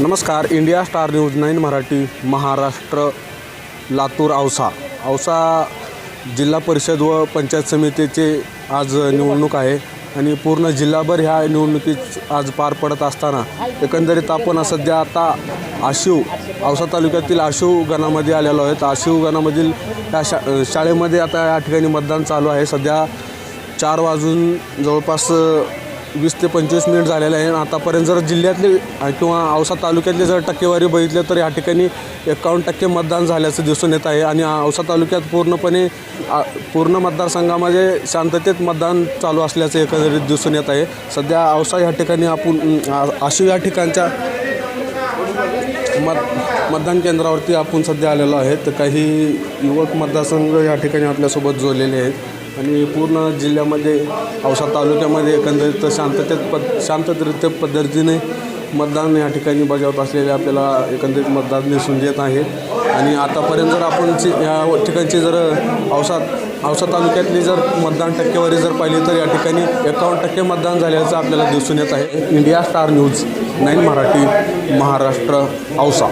नमस्कार India Star News nine Marathi Maharashtra Latur Ausa. Ausa जिल्हा परिषद व पंचायत समितीचे आज निवडणूक आहे आणि पूर्ण जिल्हाभर ह्या निवडणुकीत आज पार पडत असताना एकंदरीत आपण सध्या आता आशिव औसा तालुक्यातील आशिव गणामध्ये आलेलो आहेत. आशिव गणामधील या शा शाळेमध्ये आता या ठिकाणी मतदान चालू आहे. सध्या चार वाजून जवळपास वीस ते पंचवीस मिनिट झालेले आहे. आतापर्यंत जर जिल्ह्यातले किंवा औसा तालुक्यातले जर टक्केवारी बघितलं तर या ठिकाणी एकावन्न टक्के मतदान झाल्याचं दिसून येत आहे. आणि औसा तालुक्यात पूर्णपणे आ, पूर्ण मतदारसंघामध्ये शांततेत मतदान चालू असल्याचं एकंदरीत दिसून येत आहे. सध्या औसा या ठिकाणी आपण अशी या ठिकाणच्या मत मतदान केंद्रावरती आपण सध्या आलेलो आहे तर काही युवक मतदारसंघ या ठिकाणी आपल्यासोबत जोडलेले आहेत. आणि पूर्ण जिल्ह्यामध्ये औसा तालुक्यामध्ये एकंदरीत शांततेत पद शांततेरित्या पद्धतीने मतदान या ठिकाणी बजावत असलेले आपल्याला एकंदरीत मतदान दिसून येत आहे. आणि आतापर्यंत जर आपण या ठिकाणची जर औसा औसा तालुक्यातली जर मतदान टक्केवारी जर पाहिली तर या ठिकाणी एकावन्न टक्के मतदान झाल्याचं आपल्याला दिसून येत आहे. India Star News nine Marathi Maharashtra Ausa.